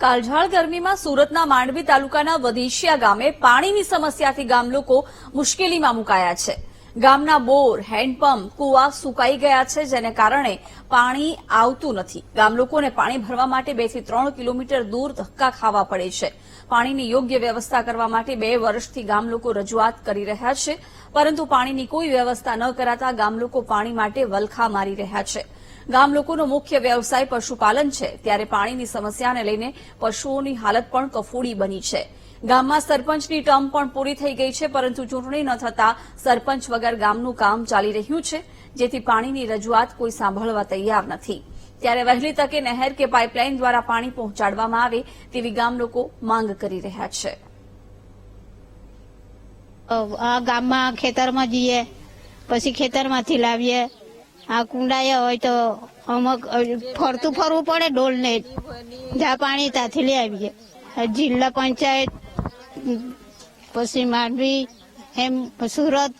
કાળઝાળ ગરમીમાં સુરતના માંડવી તાલુકાના વધેશિયા ગામે પાણીની સમસ્યાથી ગામ લોકો મુશ્કેલીમાં મુકાયા છે. ગામના બોર, હેન્ડપંપ, કુવા સુકાઈ ગયા છે, જેને કારણે પાણી આવતું નથી. ગામ લોકોને પાણી ભરવા માટે બેથી ત્રણ કિલોમીટર દૂર ધક્કા ખાવા પડે છે. પાણીની યોગ્ય વ્યવસ્થા કરવા માટે બે વર્ષથી ગામ લોકો રજૂઆત કરી રહ્યા છે, પરંતુ પાણીની કોઈ વ્યવસ્થા ન કરાતા ગામ લોકો પાણી માટે વલખા મારી રહ્યા છે. ગામ લોકોનો મુખ્ય વ્યવસાય પશુપાલન છે. ત્યારે પાણીની સમસ્યાને લઈને પશુઓની હાલત પણ કફોડી બની છે. ગામમાં સરપંચની ટર્મ પણ પૂરી થઈ ગઈ છે, પરંતુ ચૂંટણી ન થતા સરપંચ વગર ગામનું કામ ચાલી રહ્યું છે, જેથી પાણીની રજૂઆત કોઈ સાંભળવા તૈયાર નથી. ત્યારે વહેલી તકે નહેર કે પાઇપલાઇન દ્વારા પાણી પહોંચાડવામાં આવે તેવી ગામ લોકો માંગ કરી રહ્યા છે. ગામમાં ખેતરમાં જઈએ, પછી ખેતરમાંથી લાવીએ આ કુંડાએ હોય તો અમુક ફરતું ફરવું પડે ડોલને. જ્યાં પાણી ત્યાંથી લઈ આવીએ. જિલ્લા પંચાયત, પછી માંડવી, એમ સુરત,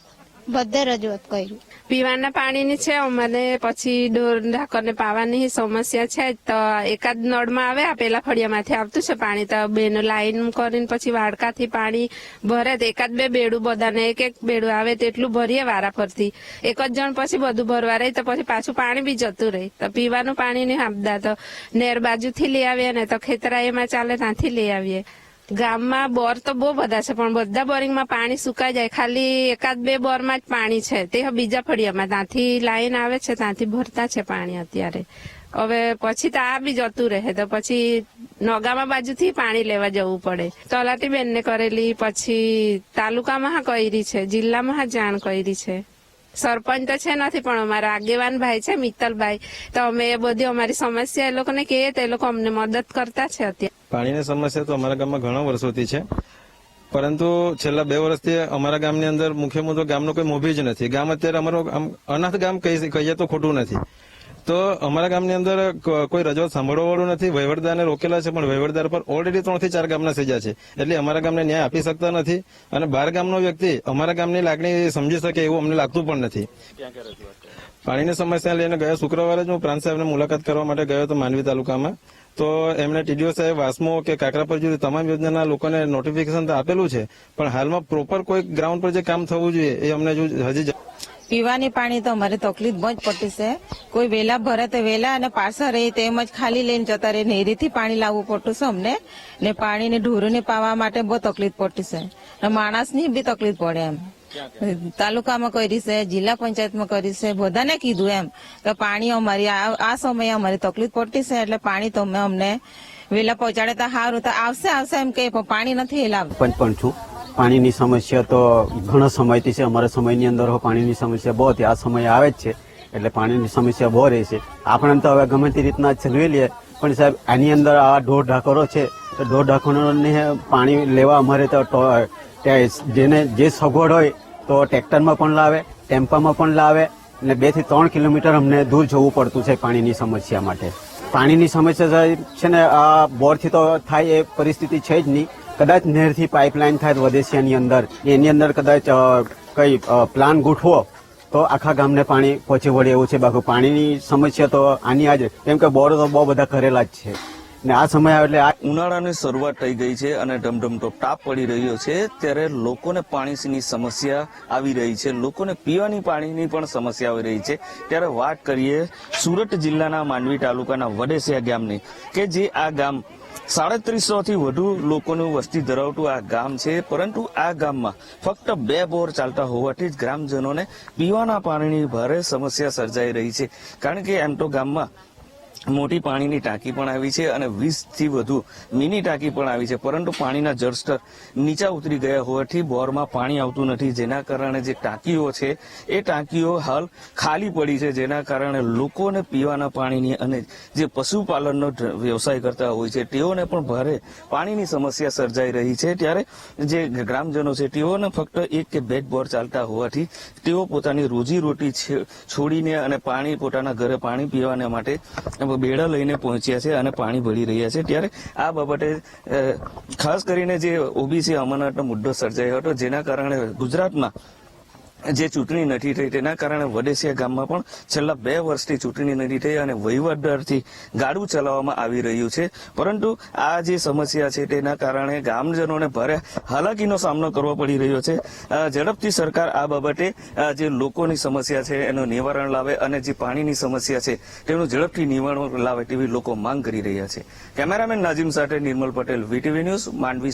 બધે રજૂઆત કરી પીવાના પાણીની છે, અમને પછી ડોર ઢાકરને પાવાની સમસ્યા છે. તો એકાદ નળમાં આવે, આ પેલા ફળિયામાંથી આવતું છે પાણી, તો બેનો લાઈન કરીને પછી વાડકાથી પાણી ભરે, તો એકાદ બે બેડું બધાને, એક એક બેડું આવે તેટલું ભરીએ વારા ફરતી એક જ જણ પછી બધું ભરવા રહી, તો પછી પાછું પાણી બી જતું રહે. તો પીવાનું પાણી ની આપદા તો નેર બાજુથી લઈ આવીએ ને તો ખેતરા એમાં ચાલે, ત્યાંથી લઈ આવીએ. ગામમાં બોર તો બહુ બધા છે, પણ બધા બોરિંગમાં પાણી સુકાઈ જાય. ખાલી એકાદ બે બોરમાં જ પાણી છે. તે બીજા ફળિયામાં. ત્યાંથી લાઈન આવે છે, ત્યાંથી ભરતા છે પાણી અત્યારે. હવે પછી તો આ બી જતું રહે. તો પછી નોગામાં બાજુથી પાણી લેવા જવું પડે. તલાટી બેનને કરેલી પછી તાલુકામાં હા કરી છે, જિલ્લામાં હા જાણ કરી છે. સરપંચ તો છે નથી, પણ અમારા આગેવાન ભાઈ છે, મિત્તલભાઈ. તો અમે એ બધી અમારી સમસ્યા એ લોકોને કહીએ તો એ લોકો અમને મદદ કરતા છે અત્યારે. પાણીની સમસ્યા તો અમારા ગામમાં ઘણા વર્ષોથી છે. પરંતુ છેલ્લા બે વર્ષથી અમારા ગામની અંદર મુખ્ય મુદ્દો ગામનો કોઈ મોભી જ નથી. ગામ અત્યારે અમારો અનાથ ગામ કહી કહીએ તો ખોટું નથી. તો અમારા ગામની અંદર કોઈ રજૂઆત સાંભળવા વાળું નથી. વહીવટદારને રોકેલા છે, પણ વહીવટદાર પર ઓલરેડી ત્રણથી ચાર ગામના સજા છે. એટલે અમારા ગામને ન્યાય આપી શકતા નથી અને બહાર ગામનો વ્યક્તિ અમારા ગામની લાગણી સમજી શકે એવું અમને લાગતું પણ નથી. પાણીની સમસ્યા લઈને ગયા શુક્રવારે જ હું પ્રાંત સાહેબને મુલાકાત કરવા માટે ગયો હતો માંડવી તાલુકામાં. તો એમણે ટીડીઓ સાહેબ વાસમો કે કાકરા પર જુદી તમામ યોજનાના લોકોને નોટિફિકેશન તો આપેલું છે, પણ હાલમાં પ્રોપર કોઈ ગ્રાઉન્ડ પર જે કામ થવું જોઈએ એ અમને હજુ પીવાની પાણી તો અમારે તકલીફ બહુ જ પડતી છે. કોઈ વેલા ભરે તો વેલા અને પાછળ રહે તેમ જ ખાલી લઈને જતા રહે. નેરીથી પાણી લાવવું પડતું છે અમને. ને પાણીને ઢોરોને પાવા માટે બહુ તકલીફ પડતી છે. ને માણસની બી તકલીફ પડે એમ. તાલુકામાં કરી છે, જિલ્લા પંચાયતમાં કરી છે. બધાને કીધું એમ કે પાણી અમારી આ સમયે અમારી તકલીફ પડતી છે. એટલે પાણી તમે અમને વેલા પહોંચાડે તો સારું. તો આવશે આવશે એમ કે પણ પાણી નથી લાવતું સરપંચ પણ છું. પાણીની સમસ્યા તો ઘણા સમયથી છે. અમારા સમયની અંદર પાણીની સમસ્યા બહુ હતી. આ સમય આવે જ છે. એટલે પાણીની સમસ્યા બહુ રહે છે. આપણે તો હવે ગમે તે રીતના ચલવી લઈએ. પણ સાહેબ, આની અંદર આ ઢોર ઢાકરો છે. તો ઢોર ઢાકરોને પાણી લેવા અમારે તો જેને, જે સગવડ હોય તો ટ્રેક્ટરમાં પણ લાવે, ટેમ્પામાં પણ લાવે. અને બેથી ત્રણ કિલોમીટર અમને દૂર જવું પડતું છે પાણીની સમસ્યા માટે. પાણીની સમસ્યા છે ને આ બોરથી તો થાય એ પરિસ્થિતિ છે જ નહીં. કદાચ નહેરથી પાઇપલાઇન થાય વદેશિયાની અંદર. એની અંદર કદાચ કઈ પ્લાન ગોઠવો તો આખા ગામને પાણી પહોંચી વળે એવું છે. બાકી પાણીની સમસ્યા તો આની આજ. કેમ કે બોરો તો બહુ બધા કરેલા જ છે. ને આ સમય એટલે આ ઉનાળાની શરૂઆત થઈ ગઈ છે અને ઢમઢમતો તાપ પડી રહ્યો છે, ત્યારે લોકોને પાણીની સમસ્યા આવી રહી છે. લોકોને પીવાની પાણીની પણ સમસ્યા આવી રહી છે. ત્યારે વાત કરીએ સુરત જિલ્લાના માંડવી તાલુકાના વડેસિયા ગામની, કે જે આ ગામ સાડત્રીસો થી વધુ લોકોનું વસ્તી ધરાવતું આ ગામ છે. પરંતુ આ ગામમાં ફક્ત બે બોર ચાલતા હોવાથી જ ગ્રામજનોને પીવાના પાણીની ભારે સમસ્યા સર્જાઈ રહી છે. કારણ કે એમ તો ગામમાં મોટી પાણીની ટાંકી પણ આવી છે અને વીસથી વધુ મિની ટાંકી પણ આવી છે. પરંતુ પાણીના જળસ્તર નીચા ઉતરી ગયા હોવાથી બોરમાં પાણી આવતું નથી. જેના કારણે જે ટાંકીઓ છે, એ ટાંકીઓ હાલ ખાલી પડી છે. જેના કારણે લોકોને પીવાના પાણીની અને જે પશુપાલનનો વ્યવસાય કરતા હોય છે, તેઓને પણ ભારે પાણીની સમસ્યા સર્જાઈ રહી છે. ત્યારે જે ગ્રામજનો છે, તેઓને ફક્ત એક કે બે બોર ચાલતા હોવાથી તેઓ પોતાની રોજી રોટી છોડીને અને પાણી, પોતાના ઘરે પાણી પીવાના માટે બેડા લઈને પહોંચ્યા છે અને પાણી ભરી રહ્યા છે. ત્યારે આ બાબતે ખાસ કરીને જે ઓબીસી અમાનતનો મુદ્દો સર્જાયો હતો, જેના કારણે ગુજરાતમાં જે ચૂંટણી નથી થઈ તેના કારણે વડેસિયા ગામમાં પણ છેલ્લા બે વર્ષથી ચૂંટણી નથી થઈ અને વહીવટદારથી ગાડું ચલાવવામાં આવી રહ્યું છે. પરંતુ આ જે સમસ્યા છે તેના કારણે ગામજનોને ભારે હાલાકીનો સામનો કરવો પડી રહ્યો છે. ઝડપથી સરકાર આ બાબતે જે લોકોની સમસ્યા છે એનું નિવારણ લાવે અને જે પાણીની સમસ્યા છે તેનું ઝડપથી નિવારણ લાવે તેવી લોકો માંગ કરી રહ્યા છે. કેમેરામેન નાજીમ સાથે નિર્મલ પટેલ, વીટીવી ન્યૂઝ, માંડવી